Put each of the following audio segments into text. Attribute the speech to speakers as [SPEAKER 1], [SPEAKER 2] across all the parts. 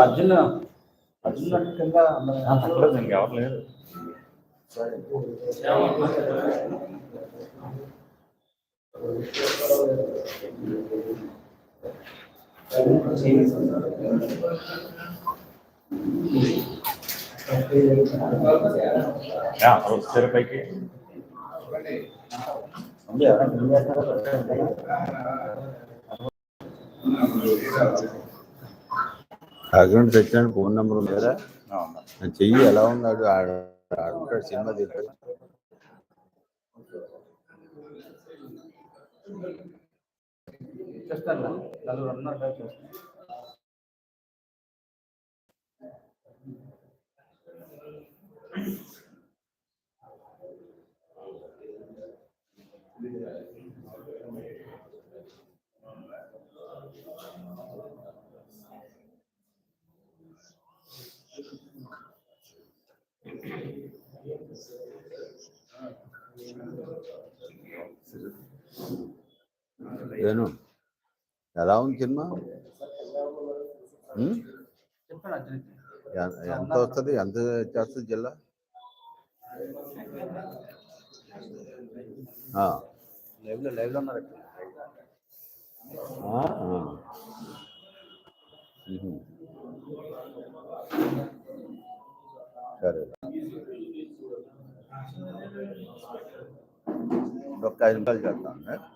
[SPEAKER 1] అర్జున్ అర్జున్ కింద
[SPEAKER 2] ఇంకెవరు లేరు వచ్చారు పైకి.
[SPEAKER 3] అకౌంట్ తెచ్చాను ఫోన్ నెంబర్ ఉందా చెయ్యి ఎలా ఉన్నాడు? ఆడుంటాడు సినిమా తీస్తాడు
[SPEAKER 1] నలుగురు
[SPEAKER 3] నేను ఎలా ఉంది సినిమా? ఎంత వస్తుంది? ఎంత చేస్తుంది జిల్లా?
[SPEAKER 1] ఉన్నారు.
[SPEAKER 3] సరే. ఇంకొక ఐదు నిమిషాలు చేస్తాను.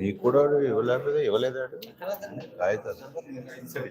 [SPEAKER 1] లైవ్ కూడా ఉందండి ఇవ్వలేదాడు? లో పెట్టించండి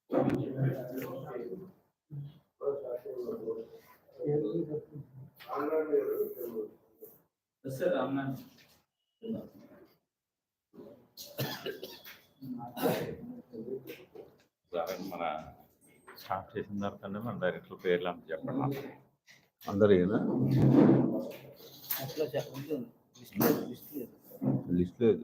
[SPEAKER 2] సరే మన స్టార్ట్ చేసిన తర్వాత మన డైరెక్టర్ పేర్లు అంత చెప్పండి.
[SPEAKER 3] అందరు ఈయన
[SPEAKER 1] అట్లా చెప్పండి. లిస్ట్ లేదు లిస్ట్ లేదు.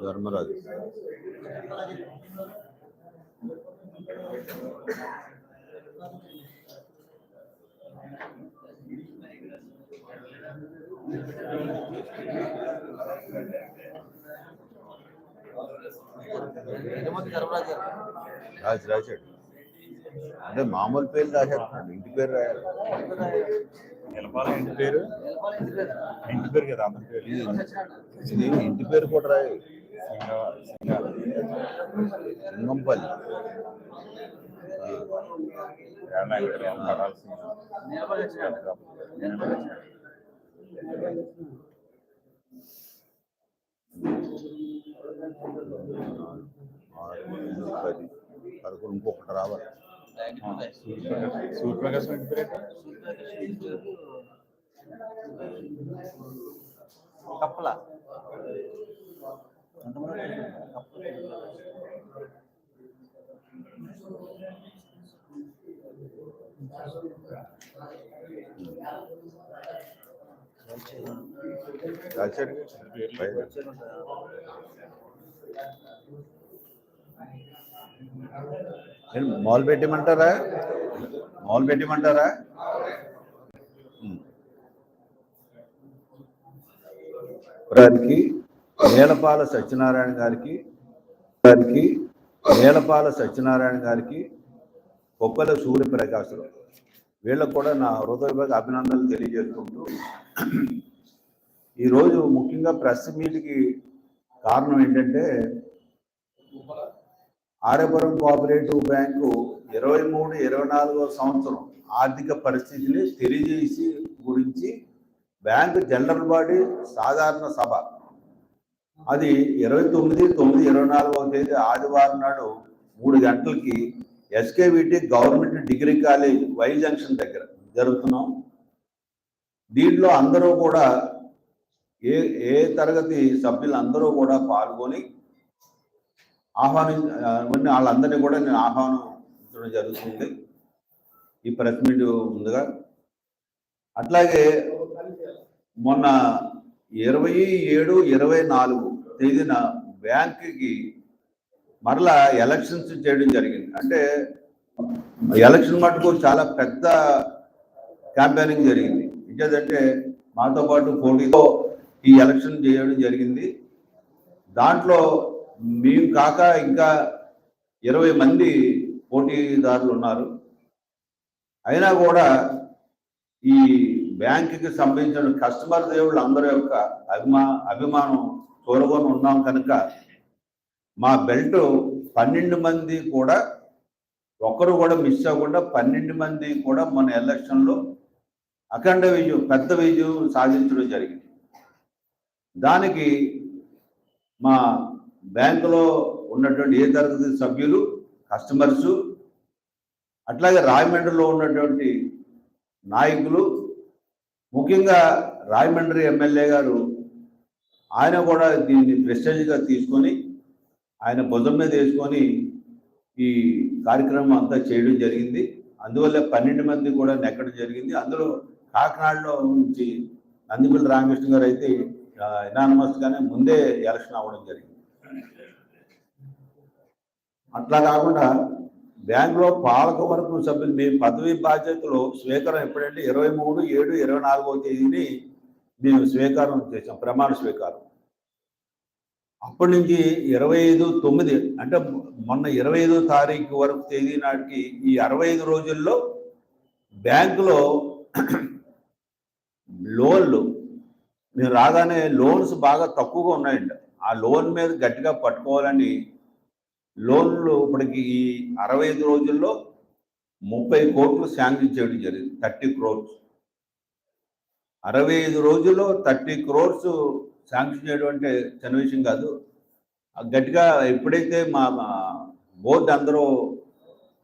[SPEAKER 1] धर्मराज
[SPEAKER 3] రాజ్ రాజాడు అంటే మామూలు పేర్లు రాశారు ఇంటి పేరు రాయాలి
[SPEAKER 2] నిలపాల. ఇంటి పేరు?
[SPEAKER 1] ఇంటి పేరు.
[SPEAKER 2] కదా పేరు.
[SPEAKER 3] ఇది ఇంటి పేరు కూడా
[SPEAKER 2] సింగ-
[SPEAKER 3] సింగంపల్లి. పది పదకొండు ఇంకొకటి రావాలి.
[SPEAKER 2] ఇంటి పేరు ఏంటి?
[SPEAKER 1] కప్పల
[SPEAKER 3] పైన. నేను మాల్ పెట్టిమంటారా? మాల్ పెట్టిమంటారా? గారికి నేలపాల సత్యనారాయణ గారికి గారికి నేలపాల సత్యనారాయణ గారికి కొప్పల సూర్యప్రకాశరావు వీళ్ళకు కూడా నా హృదయపూర్వక అభినందనలు తెలియజేసుకుంటూ ఈరోజు ముఖ్యంగా ప్రెస్ మీట్కి కారణం ఏంటంటే ఆర్యపురం కోఆపరేటివ్ బ్యాంకు ఇరవై మూడు ఇరవై నాలుగో సంవత్సరం ఆర్థిక పరిస్థితిని తెలియజేసి గురించి బ్యాంకు జనరల్ బాడీ సాధారణ సభ. అది ఇరవై తొమ్మిది తొమ్మిది ఇరవై నాలుగవ తేదీ ఆదివారం నాడు మూడు గంటలకి SKVT government degree college Y junction దగ్గర జరుగుతున్నాం. దీంట్లో అందరూ కూడా ఏ ఏ తరగతి సభ్యులందరూ కూడా పాల్గొని ఆహ్వానం వాళ్ళందరినీ కూడా నేను ఆహ్వానించడం జరుగుతుంది. ఈ ప్రెస్ మీట్ ముందుగా. అట్లాగే మొన్న ఇరవై ఏడు ఇరవై నాలుగు తేదీన బ్యాంకుకి మరలా ఎలక్షన్స్ చేయడం జరిగింది. అంటే ఎలక్షన్ మటుకు చాలా పెద్ద క్యాంపెయినింగ్ జరిగింది. ఇంకేదంటే మాతో పాటు పోటీతో ఈ ఎలక్షన్ చేయడం జరిగింది. దాంట్లో మేము కాక ఇంకా ఇరవై మంది పోటీదారులు ఉన్నారు. అయినా కూడా ఈ బ్యాంకుకి సంబంధించిన కస్టమర్ దేవుళ్ళు అందరి యొక్క అభిమా అభిమానం చూరగొని ఉన్నాం కనుక మా బెల్ట్ పన్నెండు మంది కూడా ఒక్కరు కూడా మిస్ అవ్వకుండా పన్నెండు మంది కూడా మన ఎలక్షన్లో అఖండ విజయం పెద్ద విజయం సాధించడం జరిగింది. దానికి మా బ్యాంకులో ఉన్నటువంటి ఏ తరగతి సభ్యులు కస్టమర్స్ అట్లాగే రాజమండ్రిలో ఉన్నటువంటి నాయకులు ముఖ్యంగా రాజమండ్రి ఎమ్మెల్యే గారు ఆయన కూడా దీన్ని ప్రెస్టేజ్గా తీసుకొని ఆయన భుజం మీద వేసుకొని ఈ కార్యక్రమం అంతా చేయడం జరిగింది. అందువల్ల పన్నెండు మంది కూడా నెక్కడం జరిగింది. అందులో కాకినాడలో నుంచి నందిపల్లి రామకృష్ణ గారు అయితే ఎనానమస్ గానే ముందే ఎలక్షన్ అవ్వడం జరిగింది. అట్లా కాకుండా బ్యాంకులో పాలక వర్గం సభ్యులు మీ పదవి బాధ్యతలు స్వీకారం ఎప్పుడంటే ఇరవై మూడు ఏడు ఇరవై నాలుగో తేదీని మేము స్వీకారం చేసాం ప్రమాణ స్వీకారం. అప్పటి నుంచి ఇరవై ఐదు తొమ్మిది అంటే మొన్న ఇరవై ఐదో తారీఖు వరకు తేదీ నాటికి ఈ అరవై ఐదు రోజుల్లో బ్యాంకులో లోన్లు మీరు రాగానే లోన్స్ బాగా తక్కువగా ఉన్నాయండి ఆ లోన్ మీద గట్టిగా పట్టుకోవాలని లోన్లు ఇప్పటికి ఈ అరవై ఐదు రోజుల్లో ముప్పై కోట్లు శాంక్షన్ చేయడం జరిగింది థర్టీ క్రోర్స్. అరవై ఐదు రోజుల్లో థర్టీ క్రోర్స్ శాంక్షన్ చేయడం అంటే చిన్న విషయం కాదు. గట్టిగా ఎప్పుడైతే మా మా బోర్డు అందరూ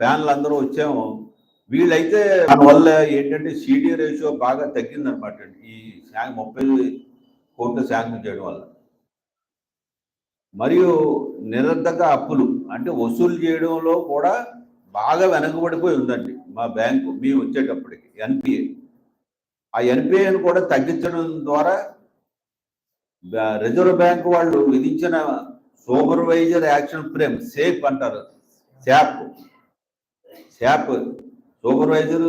[SPEAKER 3] ప్యానల్ అందరూ వచ్చామో వీళ్ళైతే దానివల్ల ఏంటంటే సిడి రేషియో బాగా తగ్గిందనమాట ఈ శాంక్ ముప్పై కోట్లు శాంక్షన్ చేయడం వల్ల. మరియు నిరర్ధక అప్పులు అంటే వసూలు చేయడంలో కూడా బాగా వెనకబడిపోయి ఉందండి మా బ్యాంకు మేము వచ్చేటప్పటికి. ఎన్పిఏ. ఆ ఎన్పిఏను కూడా తగ్గించడం ద్వారా రిజర్వ్ బ్యాంక్ వాళ్ళు విధించిన సూపర్వైజర్ యాక్షన్ ఫ్రేమ్ సేఫ్ అంటారు. SAAP. SAAP. Supervisor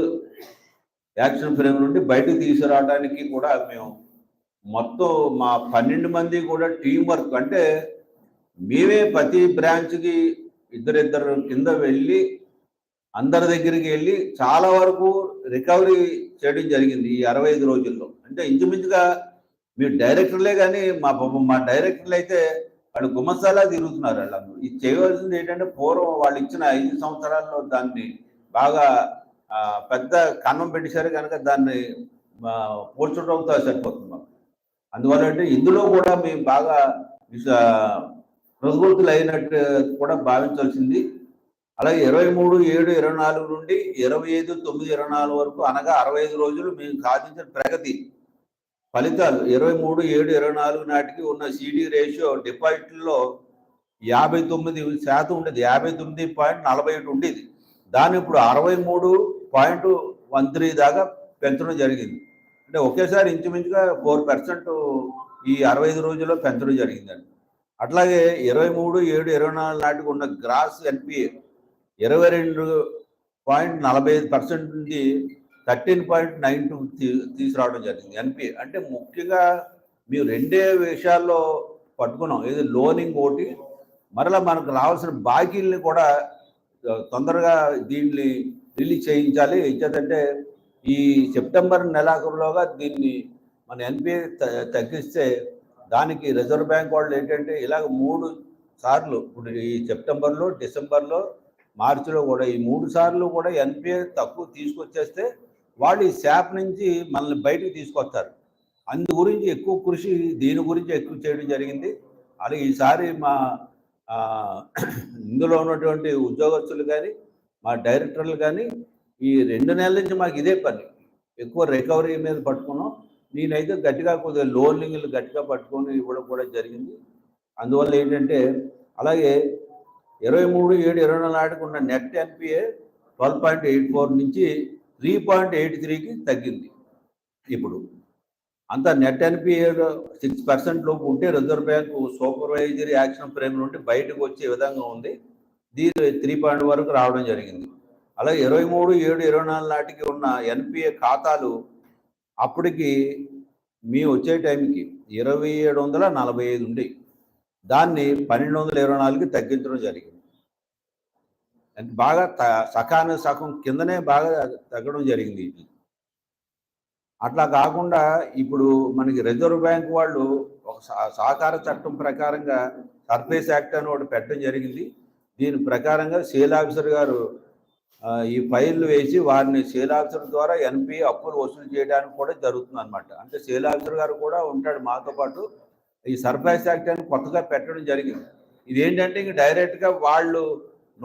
[SPEAKER 3] action frame నుండి బయటకు తీసుకురావడానికి కూడా మేము మొత్తం మా పన్నెండు మంది కూడా టీం వర్క్ అంటే మేమే ప్రతి బ్రాంచ్కి ఇద్దరిద్దరు కింద వెళ్ళి అందరి దగ్గరికి వెళ్ళి చాలా వరకు రికవరీ చేయడం జరిగింది ఈ అరవై ఐదు రోజుల్లో. అంటే ఇంచుమించుగా మీ డైరెక్టర్లే కానీ మా మా డైరెక్టర్లు అయితే వాళ్ళు గుమస్తాలా తిరుగుతున్నారు వాళ్ళందరూ ఇది చేయవలసింది ఏంటంటే పూర్వం వాళ్ళు ఇచ్చిన ఐదు సంవత్సరాల్లో దాన్ని బాగా పెద్ద కన్నం పెట్టేశారు కనుక దాన్ని పోల్చడంతో సరిపోతుంది మాకు. అందువల్ల అంటే ఇందులో కూడా మేము బాగా ప్రతికూర్తులు అయినట్టు కూడా భావించాల్సింది అలాగే ఇరవై మూడు ఏడు ఇరవై నాలుగు నుండి ఇరవై ఐదు తొమ్మిది ఇరవై నాలుగు వరకు అనగా అరవై ఐదు రోజులు మేము సాధించిన ప్రగతి. ఫలితాలు ఇరవై మూడు ఏడు ఇరవై నాలుగు నాటికి ఉన్న సిడి రేషియో డిపాజిట్లో యాభై తొమ్మిది శాతం ఉండేది. యాభై తొమ్మిది పాయింట్ నలభై ఒకటి ఉండేది. దాన్ని ఇప్పుడు అరవై మూడు పాయింట్ వన్ త్రీ దాకా పెంచడం జరిగింది. అంటే ఒకేసారి ఇంచుమించుగా ఫోర్ పర్సెంట్ ఈ అరవై ఐదు రోజుల్లో పెంచడం జరిగిందండి. అట్లాగే ఇరవై మూడు ఏడు ఇరవై నాలుగు నాటికి ఉన్న గ్రాస్ ఎన్పిఏ ఇరవై రెండు పాయింట్ నలభై ఐదు పర్సెంట్ నుండి థర్టీన్ పాయింట్ నైన్ టూ తీసుకురావడం జరిగింది ఎన్పిఏ. అంటే ముఖ్యంగా మేము రెండే విషయాల్లో పట్టుకున్నాం. ఏది లోనింగ్ ఒకటి మరలా మనకు రావాల్సిన బాకీల్ని కూడా తొందరగా దీన్ని రిలీజ్ చేయించాలి. ఇచ్చేదంటే ఈ సెప్టెంబర్ నెలాఖరులోగా దీన్ని మన ఎన్పిఏ తగ్గిస్తే దానికి రిజర్వ్ బ్యాంక్ వాళ్ళు ఏంటంటే ఇలాగ మూడు సార్లు ఇప్పుడు ఈ సెప్టెంబర్లో డిసెంబర్లో మార్చిలో కూడా ఈ మూడు సార్లు కూడా ఎన్పిఏ తక్కువ తీసుకొచ్చేస్తే వాళ్ళు ఈ శాప్ నుంచి మనల్ని బయటకు తీసుకొస్తారు. అందు గురించి ఎక్కువ కృషి దీని గురించి ఎక్కువ చేయడం జరిగింది. అలాగే ఈసారి మా ఇందులో ఉన్నటువంటి ఉద్యోగస్తులు కానీ మా డైరెక్టర్లు కానీ ఈ రెండు నెలల నుంచి మాకు ఇదే పని. ఎక్కువ రికవరీ మీద పట్టుకున్నాం. నేనైతే గట్టిగా కొద్దిగా లోన్లింగ్లు గట్టిగా పట్టుకొని ఇవ్వడం కూడా జరిగింది. అందువల్ల ఏంటంటే అలాగే ఇరవై మూడు ఏడు ఇరవై నాలుగు నాటికి ఉన్న net NPA twelve point eight four నుంచి త్రీ పాయింట్ ఎయిట్ త్రీకి తగ్గింది. ఇప్పుడు అంత నెట్ ఎన్పిఏ సిక్స్ పర్సెంట్ లోపు ఉంటే reserve bank supervisory action frame నుండి బయటకు వచ్చే విధంగా ఉంది. దీని త్రీ పాయింట్ వరకు రావడం జరిగింది. అలాగే ఇరవై మూడు ఏడు ఇరవై నాలుగు నాటికి ఉన్న ఎన్పిఏ ఖాతాలు అప్పటికి మీ వచ్చే టైంకి ఇరవై ఏడు వందల నలభై ఐదు ఉండి దాన్ని పన్నెండు వందల ఇరవై నాలుగుకి తగ్గించడం జరిగింది. అంటే బాగా త- సకాన సగం కిందనే బాగా తగ్గడం జరిగింది ఇది. అట్లా కాకుండా ఇప్పుడు మనకి రిజర్వ్ బ్యాంక్ వాళ్ళు ఒక సహకార చట్టం ప్రకారంగా సర్ఫేస్ యాక్ట్ అని ఒకటి పెట్టడం జరిగింది. దీని ప్రకారంగా సేల్ ఆఫీసర్ గారు ఈ ఫైళ్ళు వేసి వారిని సేల్ ఆఫీసర్ ద్వారా ఎన్పి అప్పులు వసూలు చేయడానికి కూడా జరుగుతుంది అనమాట అంటే సేల్ ఆఫీసర్ గారు కూడా ఉంటాడు మాతో పాటు. ఈ సర్ప్రైజ్ యాక్ట్ అని కొత్తగా పెట్టడం జరిగింది. ఇదేంటంటే ఇంక డైరెక్ట్గా వాళ్ళు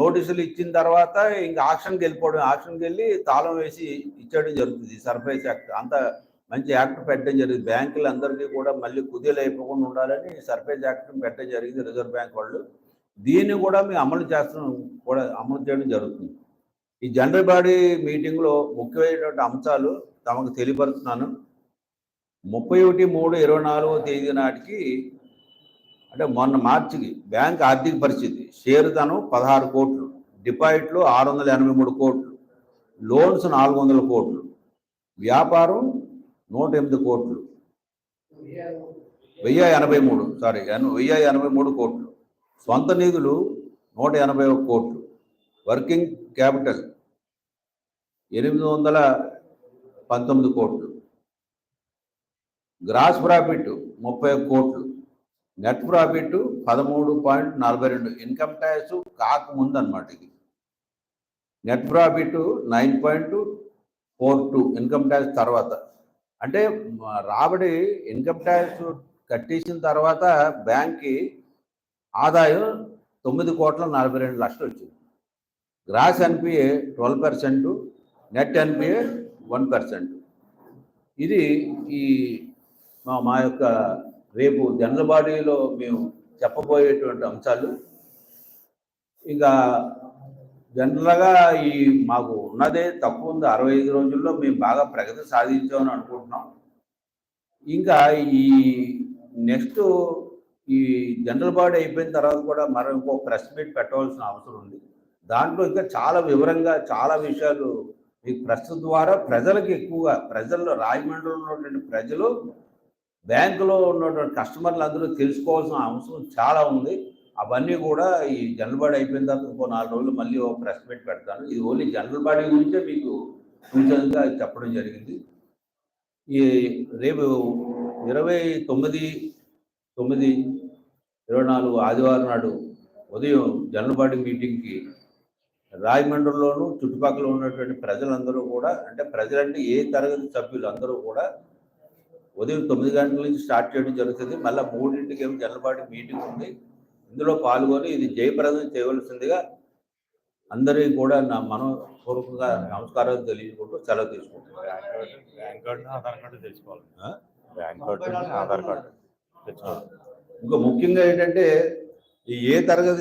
[SPEAKER 3] నోటీసులు ఇచ్చిన తర్వాత ఇంక ఆక్షన్కి వెళ్ళిపోవడం ఆక్షన్కి వెళ్ళి తాళం వేసి ఇచ్చేయడం జరుగుతుంది ఈ సర్ప్రైజ్ యాక్ట్. అంత మంచి యాక్ట్ పెట్టడం జరిగింది. బ్యాంకులు అందరికీ కూడా మళ్ళీ కుదేలు అయిపోకుండా ఉండాలని సర్ప్రైజ్ యాక్ట్ పెట్టడం జరిగింది రిజర్వ్ బ్యాంక్ వాళ్ళు. దీన్ని కూడా మేము అమలు చేస్తున్నాం కూడా అమలు చేయడం జరుగుతుంది. ఈ జనరల్ బాడీ మీటింగ్లో ముఖ్యమైనటువంటి అంశాలు తమకు తెలియపరుస్తున్నాను. ముప్పై ఒకటి మూడు ఇరవై నాలుగో తేదీ నాటికి అంటే మొన్న మార్చికి బ్యాంక్ ఆర్థిక పరిస్థితి. షేర్ ధనం పదహారు కోట్లు డిపాజిట్లు ఆరు వందల ఎనభై మూడు కోట్లు లోన్స్ నాలుగు వందల కోట్లు వ్యాపారం నూట ఎనిమిది కోట్లు. వెయ్యి ఎనభై మూడు సారీ వెయ్యి ఎనభై మూడు కోట్లు. సొంత నిధులు నూట ఎనభై ఒక కోట్లు. వర్కింగ్ క్యాపిటల్ ఎనిమిది వందల పంతొమ్మిది కోట్లు. గ్రాస్ ప్రాఫిట్ ముప్పై ఒక్క కోట్లు. నెట్ ప్రాఫిట్ పదమూడు పాయింట్ నలభై రెండు. ఇన్కమ్ ట్యాక్స్ కాకముందు అనమాట ఇది. Net profit nine point four two income tax తర్వాత. అంటే రాబడి ఇన్కమ్ ట్యాక్స్ కట్టేసిన తర్వాత బ్యాంక్కి ఆదాయం తొమ్మిది కోట్ల నలభై రెండు లక్షలు వచ్చింది. Gross NPA twelve percent net NPA one percent ఇది ఈ మా మా యొక్క రేపు జనరల్ బాడీలో మేము చెప్పబోయేటువంటి అంశాలు. ఇంకా జనరల్గా ఈ మాకు ఉన్నదే తక్కువ ఉంది. అరవై ఐదు రోజుల్లో మేము బాగా ప్రగతి సాధించామని అనుకుంటున్నాం. ఇంకా ఈ నెక్స్ట్ ఈ జనరల్ బాడీ అయిపోయిన తర్వాత కూడా మరో ఇంకో ప్రెస్ మీట్ పెట్టవలసిన అవసరం ఉంది. దాంట్లో ఇంకా చాలా వివరంగా చాలా విషయాలు మీకు ప్రశ్న ద్వారా ప్రజలకు ఎక్కువగా ప్రజల్లో రాజమండ్రిలో ఉన్నటువంటి ప్రజలు బ్యాంకులో ఉన్నటువంటి కస్టమర్లు అందరూ తెలుసుకోవాల్సిన అవసరం చాలా ఉంది. అవన్నీ కూడా ఈ జనరల్ బాడీ అయిపోయిన తర్వాత ఇంకో నాలుగు రోజులు మళ్ళీ ఒక ప్రెస్ మీట్ పెడతాను. ఇది ఓన్లీ జనరల్ బాడీ గురించే మీకు సూచనగా చెప్పడం జరిగింది. ఈ రేపు ఇరవై తొమ్మిది తొమ్మిది ఇరవై నాలుగు ఆదివారం నాడు ఉదయం జనరల్ బాడీ మీటింగ్కి రాజమండ్రిలోను చుట్టుపక్కల ఉన్నటువంటి ప్రజలందరూ కూడా అంటే ప్రజలంటే ఏ తరగతి సభ్యులు అందరూ కూడా ఉదయం తొమ్మిది గంటల నుంచి స్టార్ట్ చేయడం జరుగుతుంది. మళ్ళీ మూడింటికి ఏమో బాడీ మీటింగ్ ఉంది. ఇందులో పాల్గొని ఇది జయప్రదం చేయవలసిందిగా అందరికీ కూడా నా మనపూర్వకంగా నమస్కారాలు తెలియజేసుకుంటూ సెలవు తీసుకుంటున్నాను. ఇంకా ముఖ్యంగా ఏంటంటే ఈ ఏ తరగతి